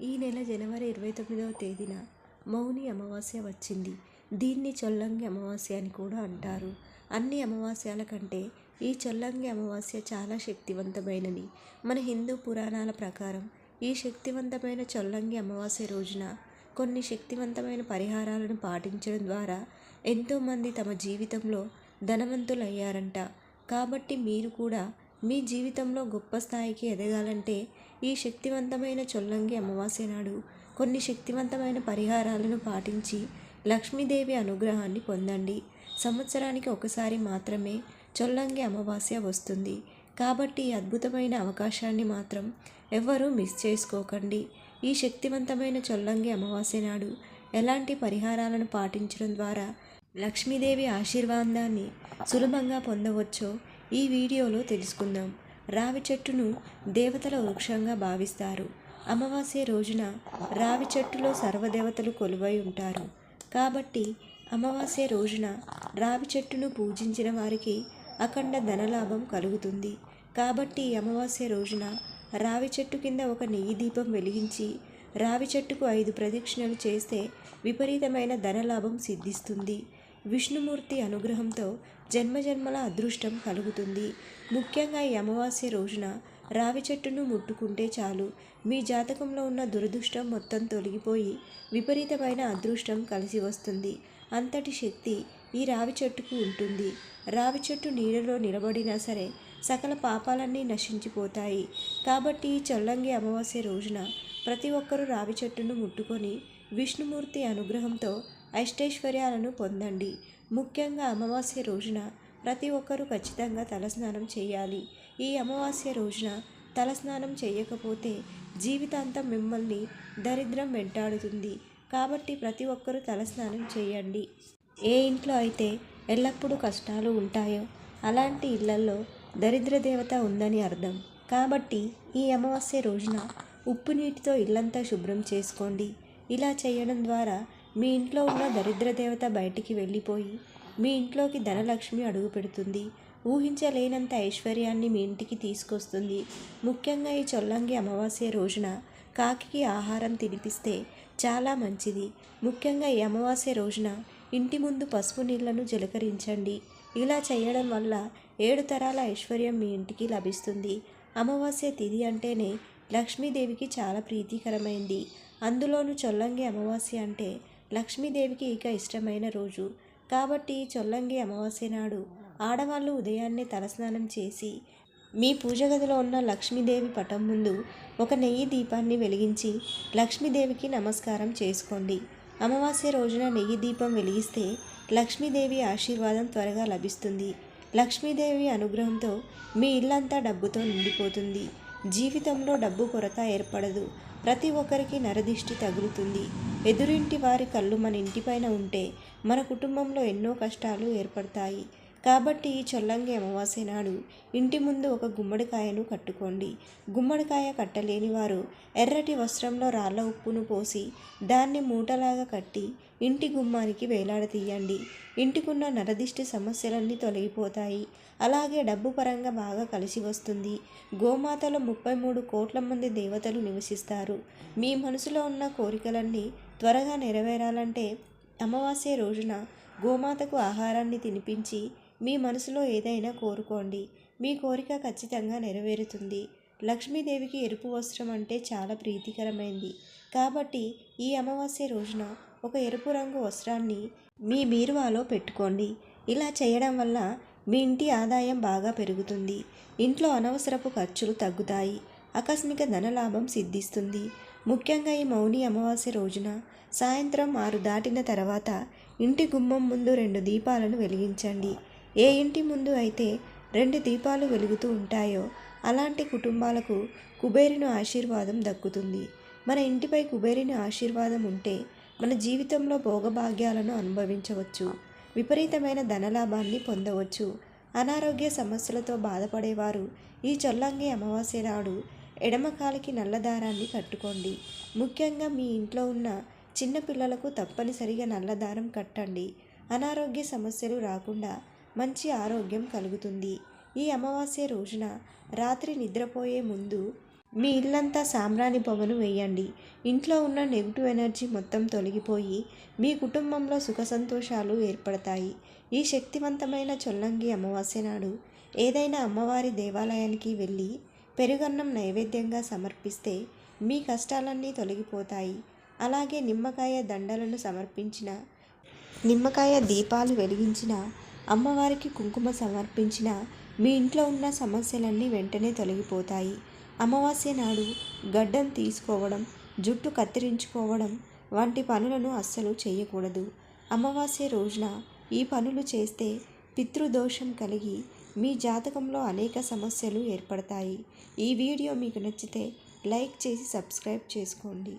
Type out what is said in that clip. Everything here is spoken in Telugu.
ఈ నెల జనవరి ఇరవై తొమ్మిదవ తేదీన మౌని అమావాస్య వచ్చింది. దీన్ని చొల్లంగి అమావాస్య అని కూడా అంటారు. అన్ని అమావాస్యల కంటే ఈ చొల్లంగి అమావాస్య చాలా శక్తివంతమైనది. మన హిందూ పురాణాల ప్రకారం ఈ శక్తివంతమైన చొల్లంగి అమావాస్య రోజున కొన్ని శక్తివంతమైన పరిహారాలను పాటించడం ద్వారా ఎంతోమంది తమ జీవితంలో ధనవంతులయ్యారంట. కాబట్టి మీరు కూడా మీ జీవితంలో గొప్ప స్థాయికి ఎదగాలంటే ఈ శక్తివంతమైన చొల్లంగి అమావాస్య నాడు కొన్ని శక్తివంతమైన పరిహారాలను పాటించి లక్ష్మీదేవి అనుగ్రహాన్ని పొందండి. సంవత్సరానికి ఒకసారి మాత్రమే చొల్లంగి అమావాస్య వస్తుంది. కాబట్టి ఈ అద్భుతమైన అవకాశాన్ని మాత్రం ఎవ్వరూ మిస్ చేసుకోకండి. ఈ శక్తివంతమైన చొల్లంగి అమావాస్య నాడు ఎలాంటి పరిహారాలను పాటించడం ద్వారా లక్ష్మీదేవి ఆశీర్వాదాన్ని సులభంగా పొందవచ్చో ఈ వీడియోలో తెలుసుకుందాం. రావి చెట్టును దేవతల వృక్షంగా భావిస్తారు. అమావాస్య రోజున రావి చెట్టులో సర్వదేవతలు కొలువై ఉంటారు. కాబట్టి అమావాస్య రోజున రావి చెట్టును పూజించిన వారికి అఖండ ధనలాభం కలుగుతుంది. కాబట్టి అమావాస్య రోజున రావి చెట్టు కింద ఒక నెయ్యి దీపం వెలిగించి రావి చెట్టుకు ఐదు ప్రదక్షిణలు చేస్తే విపరీతమైన ధనలాభం సిద్ధిస్తుంది. విష్ణుమూర్తి అనుగ్రహంతో జన్మజన్మల అదృష్టం కలుగుతుంది. ముఖ్యంగా ఈ అమావాస్య రోజున రావి చెట్టును ముట్టుకుంటే చాలు. మీ జాతకంలో ఉన్న దురదృష్టం మొత్తం తొలగిపోయి విపరీతమైన అదృష్టం కలిసి వస్తుంది. అంతటి శక్తి ఈ రావి చెట్టుకు ఉంటుంది. రావి చెట్టు నీడలో నిలబడినా సరే సకల పాపాలన్నీ నశించిపోతాయి. కాబట్టి ఈ చల్లంగి అమావాస్య రోజున ప్రతి ఒక్కరూ రావి చెట్టును ముట్టుకొని విష్ణుమూర్తి అనుగ్రహంతో అష్టైశ్వర్యాలను పొందండి. ముఖ్యంగా అమావాస్య రోజున ప్రతి ఒక్కరూ ఖచ్చితంగా తలస్నానం చేయాలి. ఈ అమావాస్య రోజున తలస్నానం చేయకపోతే జీవితాంతం మిమ్మల్ని దరిద్రం వెంటాడుతుంది. కాబట్టి ప్రతి ఒక్కరూ తలస్నానం చేయండి. ఏ ఇంట్లో అయితే ఎల్లప్పుడూ కష్టాలు ఉంటాయో అలాంటి ఇళ్ళలో దరిద్ర దేవత ఉందని అర్థం. కాబట్టి ఈ అమావాస్య రోజున ఉప్పు నీటితో ఇల్లంతా శుభ్రం చేసుకోండి. ఇలా చేయడం ద్వారా మీ ఇంట్లో ఉన్న దరిద్ర దేవత బయటికి వెళ్ళిపోయి మీ ఇంట్లోకి ధనలక్ష్మి అడుగు పెడుతుంది. ఊహించలేనంత ఐశ్వర్యాన్ని మీ ఇంటికి తీసుకొస్తుంది. ముఖ్యంగా ఈ చొల్లంగి అమావాస్య రోజున కాకికి ఆహారం తినిపిస్తే చాలా మంచిది. ముఖ్యంగా ఈ అమావాస్య రోజున ఇంటి ముందు పసుపు నీళ్ళను జలకరించండి. ఇలా చేయడం వల్ల ఏడు తరాల ఐశ్వర్యం మీ ఇంటికి లభిస్తుంది. అమావాస్య తిథి అంటేనే లక్ష్మీదేవికి చాలా ప్రీతికరమైంది. అందులోనూ చొల్లంగి అమావాస్య అంటే లక్ష్మీదేవికి ఇక ఇష్టమైన రోజు. కాబట్టి చొల్లంగి అమావాస్య నాడు ఆడవాళ్ళు ఉదయాన్నే తలస్నానం చేసి మీ పూజ గదిలో ఉన్న లక్ష్మీదేవి పటం ముందు ఒక నెయ్యి దీపాన్ని వెలిగించి లక్ష్మీదేవికి నమస్కారం చేసుకోండి. అమావాస్య రోజున నెయ్యి దీపం వెలిగిస్తే లక్ష్మీదేవి ఆశీర్వాదం త్వరగా లభిస్తుంది. లక్ష్మీదేవి అనుగ్రహంతో మీ ఇల్లంతా డబ్బుతో నిండిపోతుంది. జీవితంలో డబ్బు కొరత ఏర్పడదు. ప్రతి ఒక్కరికి నరదిష్టి తగులుతుంది. ఎదురింటి వారి కళ్ళు మన ఇంటిపైన ఉంటే మన కుటుంబంలో ఎన్నో కష్టాలు ఏర్పడతాయి. కాబట్టి ఈ చొల్లంగి అమావాస్య నాడు ఇంటి ముందు ఒక గుమ్మడికాయను కట్టుకోండి. గుమ్మడికాయ కట్టలేని వారు ఎర్రటి వస్త్రంలో రాళ్ళ ఉప్పును పోసి దాన్ని మూటలాగా కట్టి ఇంటి గుమ్మానికి వేలాడతీయండి ఇంటికున్న నరదిష్టి సమస్యలన్నీ తొలగిపోతాయి. అలాగే డబ్బు పరంగా బాగా కలిసి వస్తుంది. గోమాతలో ముప్పై మూడు కోట్ల మంది దేవతలు నివసిస్తారు. మీ మనసులో ఉన్న కోరికలన్నీ త్వరగా నెరవేరాలంటే అమావాస్య రోజున గోమాతకు ఆహారాన్ని తినిపించి మీ మనసులో ఏదైనా కోరుకోండి. మీ కోరిక ఖచ్చితంగా నెరవేరుతుంది. లక్ష్మీదేవికి ఎరుపు వస్త్రం అంటే చాలా ప్రీతికరమైంది. కాబట్టి ఈ అమావాస్య రోజున ఒక ఎరుపు రంగు వస్త్రాన్ని మీ బీరువాలో పెట్టుకోండి. ఇలా చేయడం వల్ల మీ ఇంటి ఆదాయం బాగా పెరుగుతుంది. ఇంట్లో అనవసరపు ఖర్చులు తగ్గుతాయి. ఆకస్మిక ధనలాభం సిద్ధిస్తుంది. ముఖ్యంగా ఈ మౌని అమావాస్య రోజున సాయంత్రం ఆరు దాటిన తర్వాత ఇంటి గుమ్మం ముందు రెండు దీపాలను వెలిగించండి. ఏ ఇంటి ముందు అయితే రెండు దీపాలు వెలుగుతూ ఉంటాయో అలాంటి కుటుంబాలకు కుబేరుని ఆశీర్వాదం దక్కుతుంది. మన ఇంటిపై కుబేరుని ఆశీర్వాదం ఉంటే మన జీవితంలో భోగభాగ్యాలను అనుభవించవచ్చు విపరీతమైన ధనలాభాన్ని పొందవచ్చు. అనారోగ్య సమస్యలతో బాధపడేవారు ఈ చొల్లంగి అమావాస్య నాడు ఎడమకాలికి నల్లదారాన్ని కట్టుకోండి. ముఖ్యంగా మీ ఇంట్లో ఉన్న చిన్నపిల్లలకు తప్పనిసరిగా నల్లదారం కట్టండి. అనారోగ్య సమస్యలు రాకుండా మంచి ఆరోగ్యం కలుగుతుంది. ఈ అమావాస్య రోజున రాత్రి నిద్రపోయే ముందు మీ ఇల్లంతా సాంబ్రాణి పొగను వేయండి. ఇంట్లో ఉన్న నెగిటివ్ ఎనర్జీ మొత్తం తొలగిపోయి మీ కుటుంబంలో సుఖ సంతోషాలు ఏర్పడతాయి. ఈ శక్తివంతమైన చొల్లంగి అమావాస్య నాడు ఏదైనా అమ్మవారి దేవాలయానికి వెళ్ళి పెరుగన్నం నైవేద్యంగా సమర్పిస్తే మీ కష్టాలన్నీ తొలగిపోతాయి. అలాగే నిమ్మకాయ దండలను సమర్పించిన నిమ్మకాయ దీపాలు వెలిగించిన అమ్మవారికి కుంకుమ సమర్పించిన మీ ఇంట్లో ఉన్న సమస్యలన్నీ వెంటనే తొలగిపోతాయి. అమావాస్య నాడు గడ్డం తీసుకోవడం జుట్టు కత్తిరించుకోవడం వంటి పనులను అస్సలు చేయకూడదు. అమావాస్య రోజున ఈ పనులు చేస్తే పితృదోషం కలిగి మీ జాతకంలో అనేక సమస్యలు ఏర్పడతాయి. ఈ వీడియో మీకు నచ్చితే లైక్ చేసి సబ్స్క్రైబ్ చేసుకోండి.